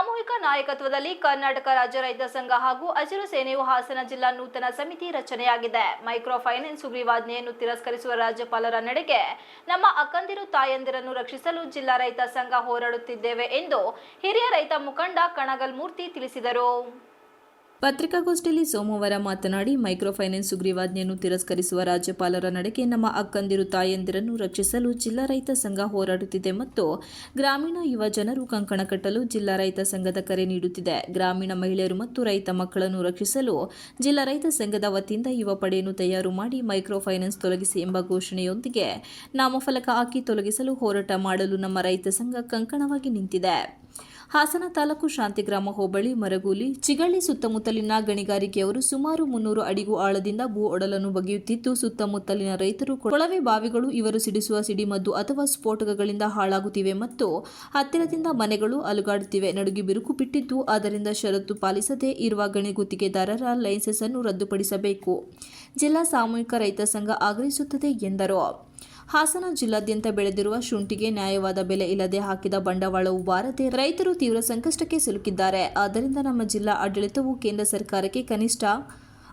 ನಾಯಕತ್ವದಲ್ಲಿ ಕರ್ನಾಟಕ ರಾಜ್ಯ ರೈತ ಸಂಘ ಹಾಗೂ ಹಸಿರು ಸೇನೆಯು ಹಾಸನ ಜಿಲ್ಲಾ ನೂತನ ಸಮಿತಿ ರಚನೆಯಾಗಿದೆ. ಮೈಕ್ರೋ ಫೈನಾನ್ಸ್ ಸುಗ್ರೀವಾಜ್ಞೆಯನ್ನು ತಿರಸ್ಕರಿಸುವ ರಾಜ್ಯಪಾಲರ ನಡೆಗೆ ನಮ್ಮ ಅಕ್ಕಂದಿರು ತಾಯಂದಿರನ್ನು ರಕ್ಷಿಸಲು ಜಿಲ್ಲಾ ರೈತ ಸಂಘ ಹೋರಾಡುತ್ತಿದ್ದೇವೆ ಎಂದು ಹಿರಿಯ ರೈತ ಮುಖಂಡ ಕಣಗಲ್ ಮೂರ್ತಿ ತಿಳಿಸಿದರು. ಪತ್ರಿಕಾಗೋಷ್ಠಿಯಲ್ಲಿ ಸೋಮವಾರ ಮಾತನಾಡಿ ಮೈಕ್ರೋ ಫೈನಾನ್ಸ್ ಸುಗ್ರೀವಾಜ್ಞೆಯನ್ನು ತಿರಸ್ಕರಿಸುವ ರಾಜ್ಯಪಾಲರ ನಡೆಗೆ ನಮ್ಮ ಅಕ್ಕಂದಿರು ತಾಯಂದಿರನ್ನು ರಕ್ಷಿಸಲು ಜಿಲ್ಲಾ ರೈತ ಸಂಘ ಹೋರಾಡುತ್ತಿದೆ ಮತ್ತು ಗ್ರಾಮೀಣ ಯುವ ಜನರು ಕಂಕಣ ಕಟ್ಟಲು ಜಿಲ್ಲಾ ರೈತ ಸಂಘದ ಕರೆ ನೀಡುತ್ತಿದೆ. ಗ್ರಾಮೀಣ ಮಹಿಳೆಯರು ಮತ್ತು ರೈತ ಮಕ್ಕಳನ್ನು ರಕ್ಷಿಸಲು ಜಿಲ್ಲಾ ರೈತ ಸಂಘದ ವತಿಯಿಂದ ಯುವ ಪಡೆಯನ್ನು ತಯಾರು ಮಾಡಿ ಮೈಕ್ರೋ ಫೈನಾನ್ಸ್ ತೊಲಗಿಸಿ ಎಂಬ ಘೋಷಣೆಯೊಂದಿಗೆ ನಾಮಫಲಕ ಹಾಕಿ ತೊಲಗಿಸಲು ಹೋರಾಟ ಮಾಡಲು ನಮ್ಮ ರೈತ ಸಂಘ ಕಂಕಣವಾಗಿ ನಿಂತಿದೆ. ಹಾಸನ ತಾಲೂಕು ಶಾಂತಿಗ್ರಾಮ ಹೋಬಳಿ ಮರಗೂಲಿ ಚಿಗಳ್ಳಿ ಸುತ್ತಮುತ್ತಲಿನ ಗಣಿಗಾರಿಕೆಯವರು ಸುಮಾರು ಮುನ್ನೂರು ಅಡಿಗೂ ಆಳದಿಂದ ಭೂ ಒಡಲನ್ನು ಬಗೆಯುತ್ತಿದ್ದು ಸುತ್ತಮುತ್ತಲಿನ ರೈತರು ಕೊಳವೆ ಬಾವಿಗಳು ಇವರು ಸಿಡಿಸುವ ಸಿಡಿಮದ್ದು ಅಥವಾ ಸ್ಫೋಟಕಗಳಿಂದ ಹಾಳಾಗುತ್ತಿವೆ ಮತ್ತು ಹತ್ತಿರದಿಂದ ಮನೆಗಳು ಅಲುಗಾಡುತ್ತಿವೆ. ನಡುಗಿ ಬಿರುಕು ಬಿಟ್ಟಿದ್ದು, ಆದ್ದರಿಂದ ಷರತ್ತು ಪಾಲಿಸದೆ ಇರುವ ಗಣಿ ಗುತ್ತಿಗೆದಾರರ ಲೈಸೆನ್ಸ್ ಅನ್ನು ರದ್ದುಪಡಿಸಬೇಕು. ಜಿಲ್ಲಾ ಸಾಮೂಹಿಕ ರೈತ ಸಂಘ ಆಗ್ರಹಿಸುತ್ತದೆ ಎಂದರು. ಹಾಸನ ಜಿಲ್ಲಾದ್ಯಂತ ಬೆಳೆದಿರುವ ಶುಂಠಿಗೆ ನ್ಯಾಯವಾದ ಬೆಲೆ ಇಲ್ಲದೆ ಹಾಕಿದ ಬಂಡವಾಳವು ಬಾರದೆ ರೈತರು ತೀವ್ರ ಸಂಕಷ್ಟಕ್ಕೆ ಸಿಲುಕಿದ್ದಾರೆ. ಆದ್ದರಿಂದ ನಮ್ಮ ಜಿಲ್ಲಾ ಆಡಳಿತವು ಕೇಂದ್ರ ಸರ್ಕಾರಕ್ಕೆ ಕನಿಷ್ಠ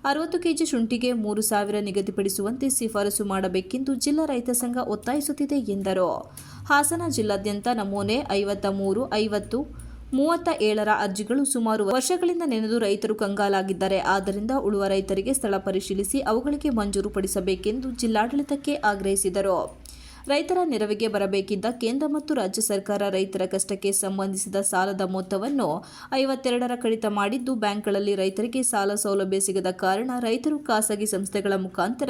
ಅರವತ್ತು ಕೆಜಿ ಶುಂಠಿಗೆ ಮೂರು ಸಾವಿರ ನಿಗದಿಪಡಿಸುವಂತೆ ಶಿಫಾರಸು ಮಾಡಬೇಕೆಂದು ಜಿಲ್ಲಾ ರೈತ ಸಂಘ ಒತ್ತಾಯಿಸುತ್ತಿದೆ ಎಂದರು. ಹಾಸನ ಜಿಲ್ಲಾದ್ಯಂತ ನಮೂನೆ ಐವತ್ತ ಮೂರು, ಐವತ್ತು ಮೂವತ್ತ ಏಳರ ಅರ್ಜಿಗಳು ಸುಮಾರು ವರ್ಷಗಳಿಂದ ನೆನೆದು ರೈತರು ಕಂಗಾಲಾಗಿದ್ದಾರೆ. ಆದ್ದರಿಂದ ಉಳುವ ರೈತರಿಗೆ ಸ್ಥಳ ಪರಿಶೀಲಿಸಿ ಅವುಗಳಿಗೆ ಮಂಜೂರು ಪಡಿಸಬೇಕೆಂದು ಜಿಲ್ಲಾಡಳಿತಕ್ಕೆ ಆಗ್ರಹಿಸಿದರು. ರೈತರ ನೆರವಿಗೆ ಬರಬೇಕಿದ್ದ ಕೇಂದ್ರ ಮತ್ತು ರಾಜ್ಯ ಸರ್ಕಾರ ರೈತರ ಕಷ್ಟಕ್ಕೆ ಸಂಬಂಧಿಸಿದ ಸಾಲದ ಮೊತ್ತವನ್ನು ಐವತ್ತೆರಡರ ಕಡಿತ ಮಾಡಿದ್ದು, ಬ್ಯಾಂಕ್ಗಳಲ್ಲಿ ರೈತರಿಗೆ ಸಾಲ ಸೌಲಭ್ಯ ಸಿಗದ ಕಾರಣ ರೈತರು ಖಾಸಗಿ ಸಂಸ್ಥೆಗಳ ಮುಖಾಂತರ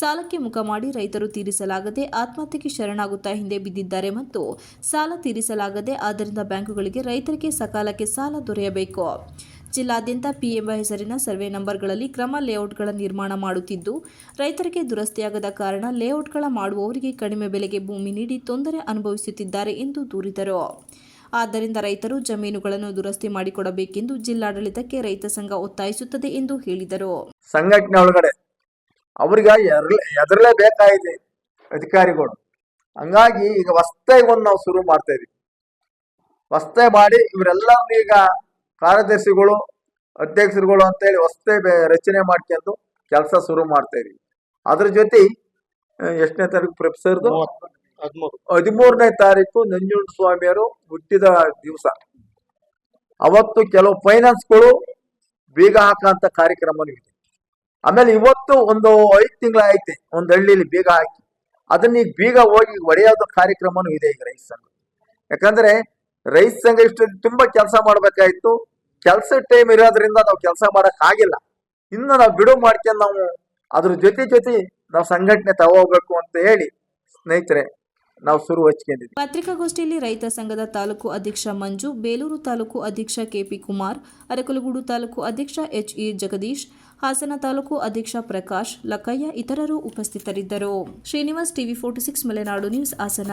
ಸಾಲಕ್ಕೆ ಮುಖ ಮಾಡಿ ರೈತರು ತೀರಿಸಲಾಗದೆ ಆತ್ಮಹತ್ಯೆಗೆ ಶರಣಾಗುತ್ತಾ ಹಿಂದೆ ಬಿದ್ದಿದ್ದಾರೆ ಮತ್ತು ಸಾಲ ತೀರಿಸಲಾಗದೆ ಆದ್ದರಿಂದ ಬ್ಯಾಂಕುಗಳಿಗೆ ರೈತರಿಗೆ ಸಕಾಲಕ್ಕೆ ಸಾಲ ದೊರೆಯಬೇಕು. ಜಿಲ್ಲಾದ್ಯಂತ ಪಿ ಎಂಬ ಹೆಸರಿನ ಸರ್ವೆ ನಂಬರ್ಗಳಲ್ಲಿ ಕ್ರಮ ಲೇಔಟ್ಗಳ ನಿರ್ಮಾಣ ಮಾಡುತ್ತಿದ್ದು, ರೈತರಿಗೆ ದುರಸ್ತಿಯಾಗದ ಕಾರಣ ಲೇಔಟ್ಗಳ ಮಾಡುವವರಿಗೆ ಕಡಿಮೆ ಬೆಲೆಗೆ ಭೂಮಿ ನೀಡಿ ತೊಂದರೆ ಅನುಭವಿಸುತ್ತಿದ್ದಾರೆ ಎಂದು ದೂರಿದರು. ಆದ್ದರಿಂದ ರೈತರು ಜಮೀನುಗಳನ್ನು ದುರಸ್ತಿ ಮಾಡಿಕೊಡಬೇಕೆಂದು ಜಿಲ್ಲಾಡಳಿತಕ್ಕೆ ರೈತ ಸಂಘ ಒತ್ತಾಯಿಸುತ್ತದೆ ಎಂದು ಹೇಳಿದರು. ಸಂಘಟನೆ ಒಳಗಡೆ ಅವ್ರಿಗೆ ಎದರಲೇ ಬೇಕಾಗಿದೆ ಅಧಿಕಾರಿಗಳು. ಹಂಗಾಗಿ ಈಗ ನಾವು ಶುರು ಮಾಡ್ತಾ ಇದೀವಿ. ಹೊಸ್ದಾಗಿ ಮಾಡಿ ಇವರೆಲ್ಲರೂ ಈಗ ಕಾರ್ಯದರ್ಶಿಗಳು ಅಧ್ಯಕ್ಷರುಗಳು ಅಂತೇಳಿ ಹೊಸ್ದಾಗಿ ರಚನೆ ಮಾಡ್ಕೊಂಡು ಕೆಲಸ ಶುರು ಮಾಡ್ತಾ ಇದೀವಿ ಅದ್ರ ಜೊತೆ ಎಷ್ಟನೇ ತಾರೀಕು ಪ್ರೊಫೆಸರ್ದು ಹದಿಮೂರು. ಹದಿಮೂರನೇ ತಾರೀಕು ನಂಜುಂಡ ಸ್ವಾಮಿಯವರು ಹುಟ್ಟಿದ ದಿವಸ. ಅವತ್ತು ಕೆಲವು ಫೈನಾನ್ಸ್ಗಳು ಬೀಗ ಹಾಕಂತ ಕಾರ್ಯಕ್ರಮನೂ ಇದೆ ಆಮೇಲೆ ಇವತ್ತು ಒಂದು ಐದು ತಿಂಗಳ ಐತೆ ಒಂದು ಹಳ್ಳಿಲಿ ಬೀಗ ಹಾಕಿ. ಅದನ್ನ ಈಗ ಬೀಗ ಹೋಗಿ ಒಡೆಯೋದು ಕಾರ್ಯಕ್ರಮನೂ ಇದೆ ಈಗ ರೈತ ಸಂಘ. ಯಾಕಂದ್ರೆ ರೈತ ಸಂಘ ಇಷ್ಟು ತುಂಬಾ ಕೆಲಸ ಮಾಡ್ಬೇಕಾಯ್ತು. ಕೆಲಸ ಟೈಮ್ ಇರೋದ್ರಿಂದ ನಾವು ಕೆಲಸ ಮಾಡಕ್ ಆಗಿಲ್ಲ. ಇನ್ನು ನಾವು ಬಿಡುವು ಮಾಡ್ಕೊಂಡು ನಾವು ಅದ್ರ ಜೊತೆ ಜೊತೆ ನಾವು ಸಂಘಟನೆ ತಗೋಬೇಕು ಅಂತ ಹೇಳಿ ಸ್ನೇಹಿತರೆ, ನಾವು ಶುರು ಹಚ್ಕೊಂಡಿದ್ವಿ. ಪತ್ರಿಕಾಗೋಷ್ಠಿಯಲ್ಲಿ ರೈತ ಸಂಘದ ತಾಲೂಕು ಅಧ್ಯಕ್ಷ ಮಂಜು, ಬೇಲೂರು ತಾಲೂಕು ಅಧ್ಯಕ್ಷ ಕೆಪಿ ಕುಮಾರ್, ಅರಕಲಗೂಡು ತಾಲೂಕು ಅಧ್ಯಕ್ಷ ಎಚ್ ಇ ಜಗದೀಶ್, ಹಾಸನ ತಾಲೂಕು ಅಧ್ಯಕ್ಷ ಪ್ರಕಾಶ್, ಲಕ್ಕಯ್ಯ ಇತರರು ಉಪಸ್ಥಿತರಿದ್ದರು. Srinivas TV forty six Malenadu news Hassan.